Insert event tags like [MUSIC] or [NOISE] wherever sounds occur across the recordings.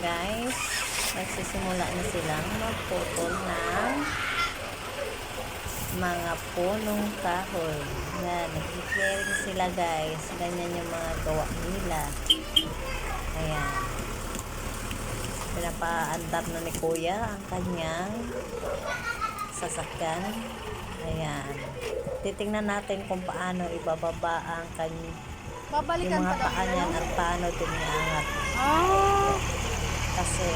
guys, nagsisimula na silang magputol ng mga punong kahoy. Yan, nag-clearing sila guys. Ganyan yung mga gawa nila. Ayan. Pinapaandar na ni Kuya ang kanyang sasakyan. Ayan. Titingnan natin kung paano ibababa ang kanyang yung Babalikan mga pa paa niyan at paano din iangat. Ah, Kasi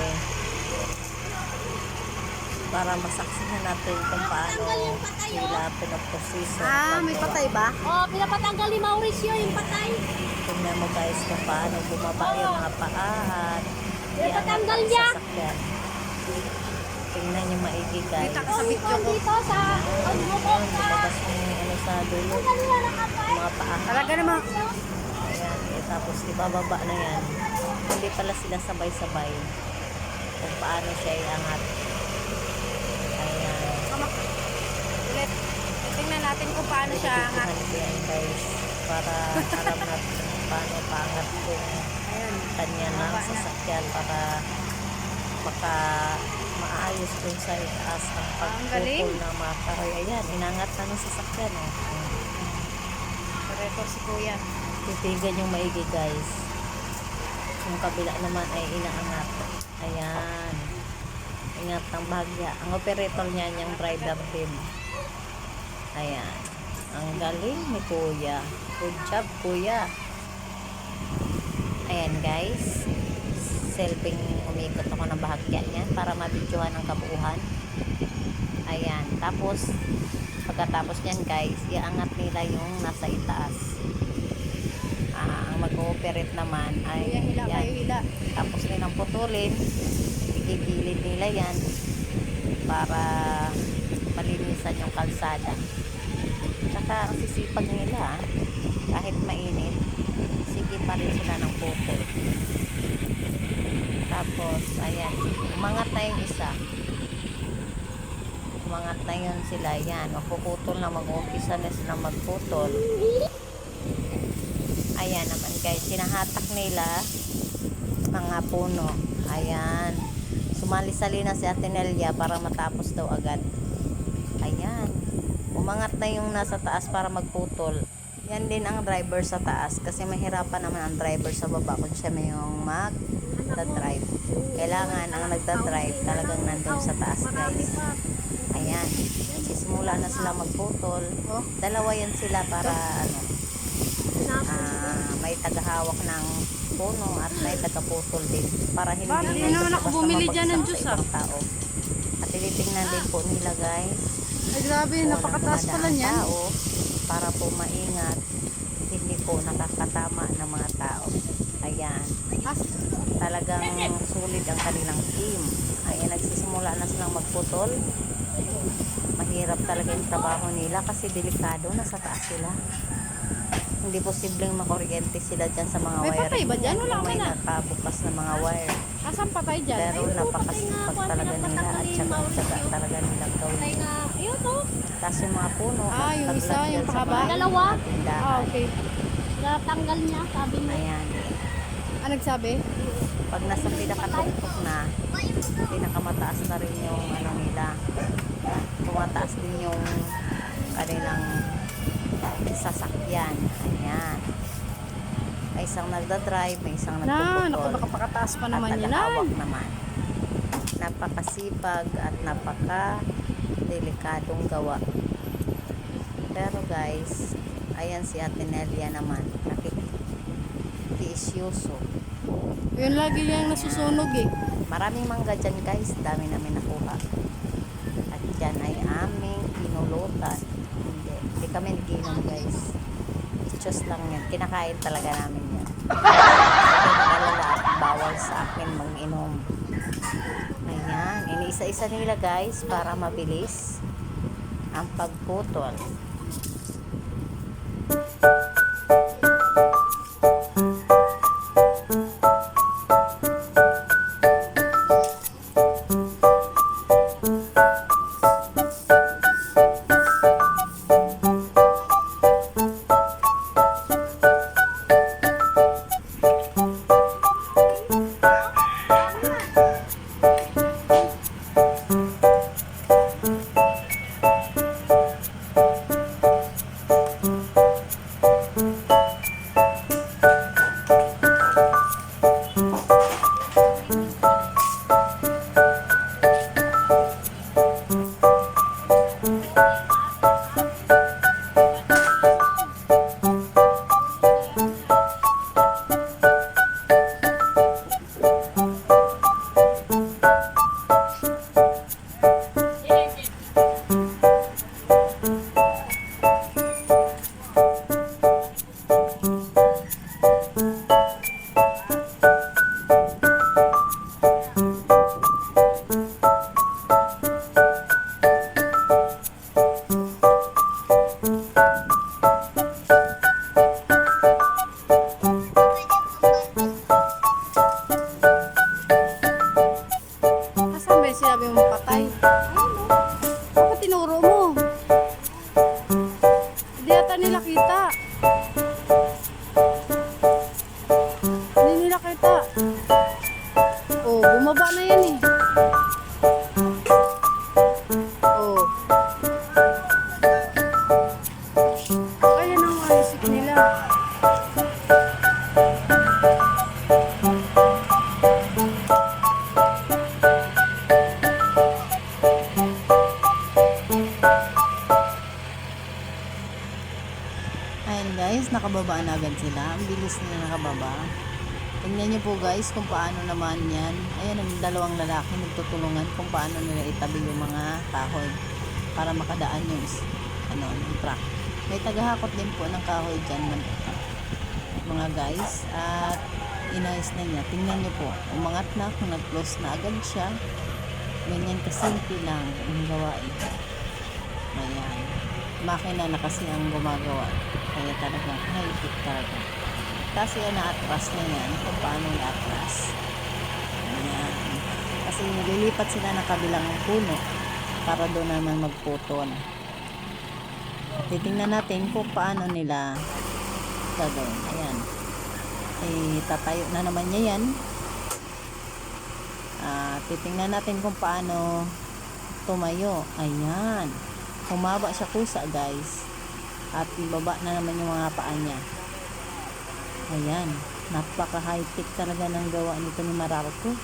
para masaksihan natin kung paano sila pinaproseso. ah, may patay ba? Oh, pinapatanggal ni Mauricio yung patay. Tingnan mo guys kung paano bumaba yung mga paa at Pinapatanggal ang niya. Tingnan niyo maigi guys. Kita ka sa video ko. Dito sa pagbubok Ayun, sa lumabas yung ano sa dulo. Mga paa. Talaga naman. Tapos ibababa na yan. Hindi pala sila sabay-sabay kung paano siya iangat. Ayan. Ulit. Tingnan natin kung paano siya angat. Yan guys para alam natin kung paano paangat Ayun. kanya ng na. sasakyan para maka maayos dun sa itaas ang ang galing. pagpupul ng mga kahoy. Ayan, inangat na ng sasakyan. Oh. Pareho si kuya. Titigan yung maigi guys. Yung kabila naman ay inaangat. Ayan. Ingat ng bahagya. Ang operator niya yung driver din. Ayan. Ang galing ni kuya. Good job kuya. Ayan guys. Selfing umikot ako ng bahagya niya para mabidyohan ang kabuuhan. Ayan. Tapos, pagkatapos niyan guys, iangat nila yung nasa itaas. Ah, mag-ooperate naman ay hila yan. kayo, hila. Tapos nilang putulin, igigilid nila yan para malinisan yung kalsada. Tsaka ang sisipag nila, kahit mainit, sige pa rin sila ng putol. Tapos, ayan, umangat na yung isa. Umangat na yun sila, yan, magpuputol na, mag-umpisa na sila magputol. Guys, sinahatak nila mga puno. Ayan. Sumali-sali na si Ate Nelia para matapos daw agad. Ayan. Umangat na yung nasa taas para magputol. Yan din ang driver sa taas kasi mahirapan naman ang driver sa baba kung siya may yung magda-drive. Kailangan ang nagda-drive talagang nandun sa taas guys. Ayan. Sisimula na sila magputol. Dalawa yan sila para ano, ah, may tagahawak ng puno at may tagaputol din para hindi Bakit? Hindi naman ako bumili dyan ng juice, sa ibang tao. At tinitingnan din po nila guys Ay, grabe. Napakataas pala niyan. tao para po maingat hindi po nakakatama ng mga tao. Ayan. Talagang sulit ang kanilang team. Ay nagsisimula na silang magputol. Mahirap talaga yung trabaho nila kasi delikado nasa taas sila. Hindi posibleng makuryente sila dyan sa mga May wire. patay ba dyan? Wala May ka na. nakabukas na mga wire. asan patay dyan? Pero napakasipag talaga nila at saka tsaga talaga nilang Patay gawin. Ayun oh. Tapos yung mga puno, Ah, yung isa, yung sa pahaba? mga Dalawa? tindahan. Ah, okay. Natanggal niya, sabi mo. Ayan. Ah, nagsabi? Pag nasa pinakatuktok na, pinakamataas na rin yung ano nila. Tumataas din yung kanilang sasakyan. Ayan. May isang nagda-drive, may isang nagpuputol. baka pakataas pa naman at tagahawak Ay. naman. Napakasipag at napaka delikadong gawa. Pero guys, ayan si Ate Nelia naman. Nakikisyoso. Yun lagi yung nasusunog eh. Maraming mangga dyan guys. Dami namin nakuha. At dyan ay aming pinulutan. Kami naginom guys. Ichos lang yan. Kinakain talaga namin yan. Alala at bawal sa akin mag-inom. Ayan. Iniisa-isa nila guys para mabilis ang pagputol. Bilis nila nakababa. Tingnan niyo po guys kung paano naman yan. Ayan, ang dalawang lalaki nagtutulungan kung paano nila itabi yung mga kahoy para makadaan yung ano, yung truck. May tagahakot din po ng kahoy dyan mga guys at inayos na niya. Tingnan niyo po, umangat na kung nag-close na agad siya. Ganyan kasimple lang ang gawain. Ayan. Makina na kasi ang gumagawa. Kaya talagang high-tech talaga. Kasi yan na-atras na yan kung paano i-atras. Ayan. Kasi nililipat sila ng kabilang puno para doon naman magputol. Titingnan natin kung paano nila gagawin. Ayan. Eh, tatayo na naman niya yan. Ah, titingnan natin kung paano tumayo. Ayan. Humaba siya kusa, guys. At ibaba na naman yung mga paa niya. Ayan. Napaka high-tech talaga ng gawa nito ni Mararco.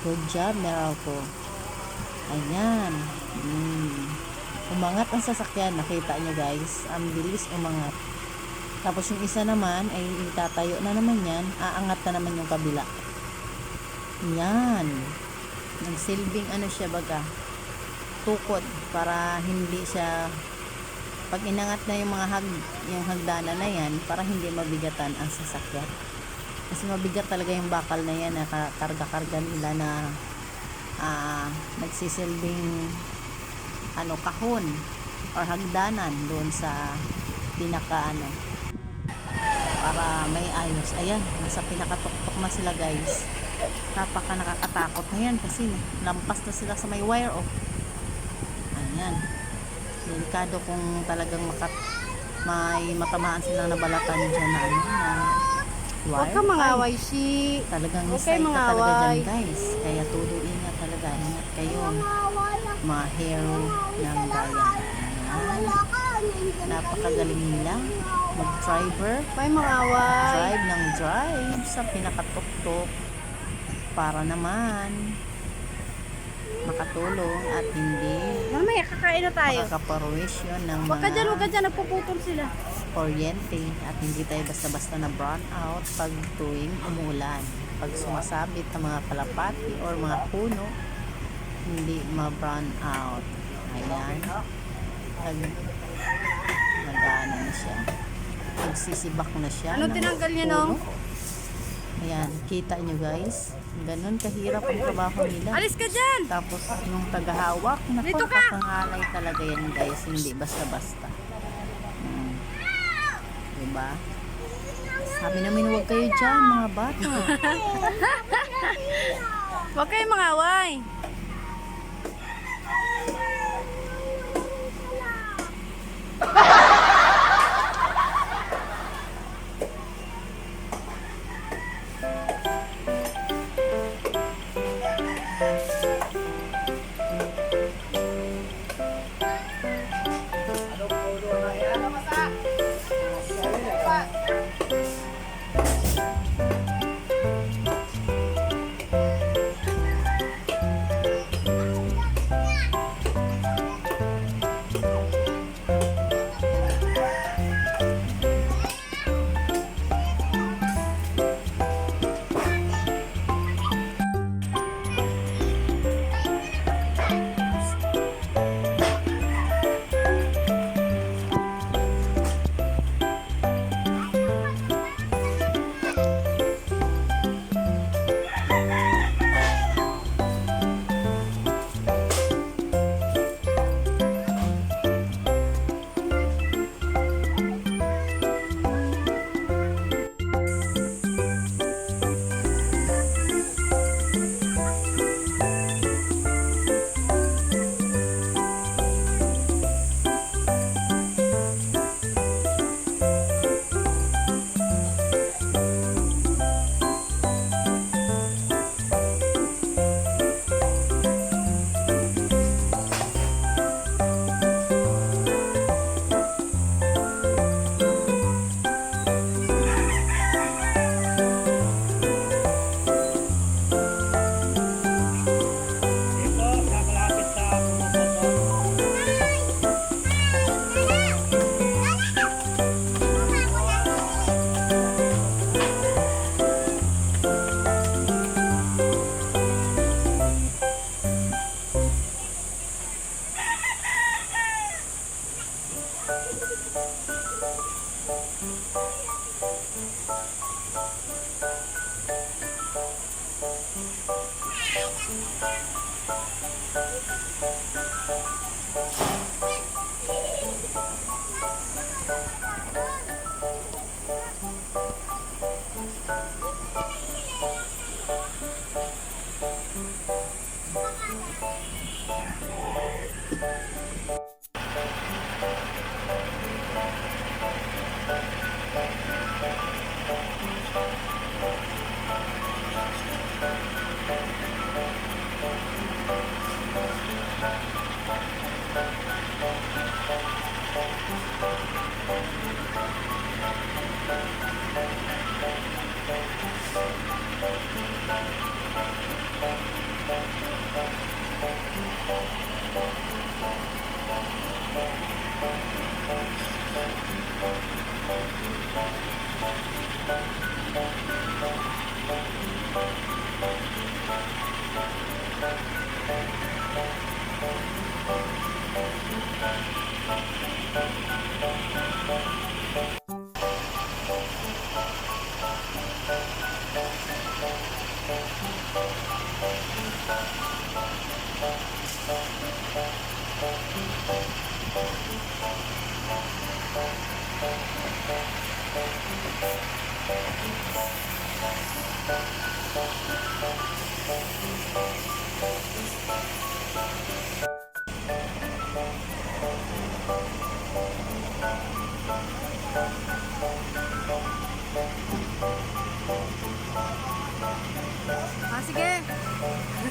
Good job, Mararco. Ayan. Hmm. Umangat ang sasakyan. Nakita niyo guys. Ang bilis umangat. Tapos yung isa naman ay itatayo na naman yan. Aangat na naman yung kabila. Yan. Nagsilbing ano siya baga. Tukod para hindi siya pag inangat na yung mga hag, yung hagdanan na yan para hindi mabigatan ang sasakyan. Kasi mabigat talaga yung bakal na yan na ka- karga-karga nila na ah, nagsisilbing ano kahon or hagdanan doon sa pinaka ano para may ayos. Ayan, nasa pinakatuktok na sila guys. Napaka nakakatakot na yan kasi lampas na sila sa may wire oh. Ayan. Delikado kung talagang makat may matamaan sila na balatan dyan na ano na wire. Huwag ka mangaway, si. Talagang okay, kayo ka talaga dyan guys. Kaya tudo ingat talaga. Ingat kayo. Mga hero ng bayan. Ayan. Napakagaling nila. Mag-driver. May mangaway. Drive ng drive sa pinakatuktok para naman makatulong at hindi Mamaya, kakain na tayo. makakaparwisyon ng Huwag ka dyan, huwag ka mga dyan. Nagpuputol sila. kuryente at hindi tayo basta-basta na brown out pag tuwing umulan. Pag sumasabit ang mga kalapati or mga puno, hindi ma-brown out. Ayan. Pag nag na siya. Nagsisibak na siya. Ng tinanggal niya, puno. no? Ayan, kita nyo guys. Ganun kahirap ang trabaho nila. Alis ka dyan! Tapos yung tagahawak, nakakangalay talaga yan guys. Hindi basta-basta. Hmm. Diba? Sabi namin huwag kayo dyan mga bata. [LAUGHS] Huwag kayo mangaway. Ah,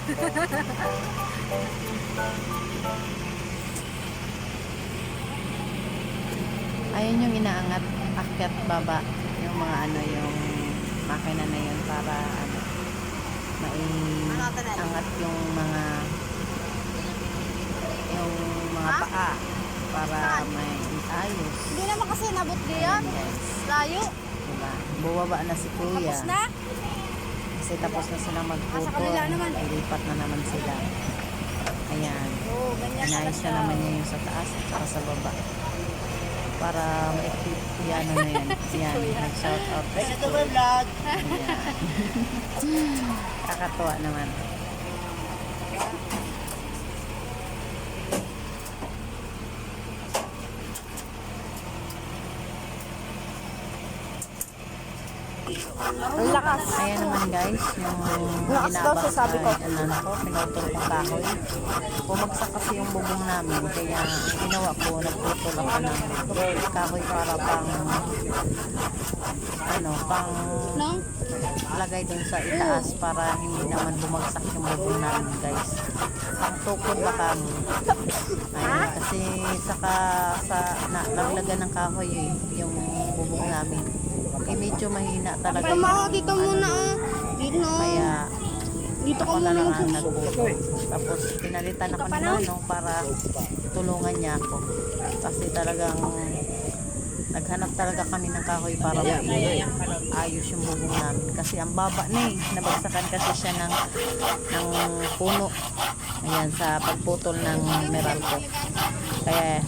[LAUGHS] Ayun yung inaangat, akyat baba, yung mga ano, yung makina na yun para ano, maiangat yung mga yung mga paa para may ayos. Hindi naman kasi nabot diyan. Yes. Layo. Diba? Bumaba na si Kuya. Tapos na? Kasi tapos na sila Ah, naman. Ilipat na naman sila. Ayan. Pala Inayos na naman niya yung sa taas at saka sa baba. Para ma-equip yan na yan. [LAUGHS] Yan. Nag-shout out. Ito ba vlog? [LAUGHS] Kakatuwa naman. Ang lakas. Ayan naman guys, yung Lakas daw sabi ko. na ano ko, pinutol kong kahoy. Bumagsak kasi yung bubong namin, kaya ang ginawa ko, nagputol ako ng kahoy para pang ano, pang? Lagay dun sa itaas para hindi naman bumagsak yung bubong namin guys. Pang tukod ba kami? Ayun, kasi saka sa na, naglagan ng kahoy eh, yung bubong namin. Eh medyo mahina talaga yung Tama dito ano, muna ah. Dito. Kaya Dito ka ako na muna lang ang nagputol. Tapos pinalitan ako ni Manong para tulungan niya ako. Kasi talagang naghanap talaga kami ng kahoy para ayos yung bubong namin. Kasi ang baba na eh. Nabagsakan kasi siya ng, ng puno. Ayan, sa pagputol ng Meralco. Kaya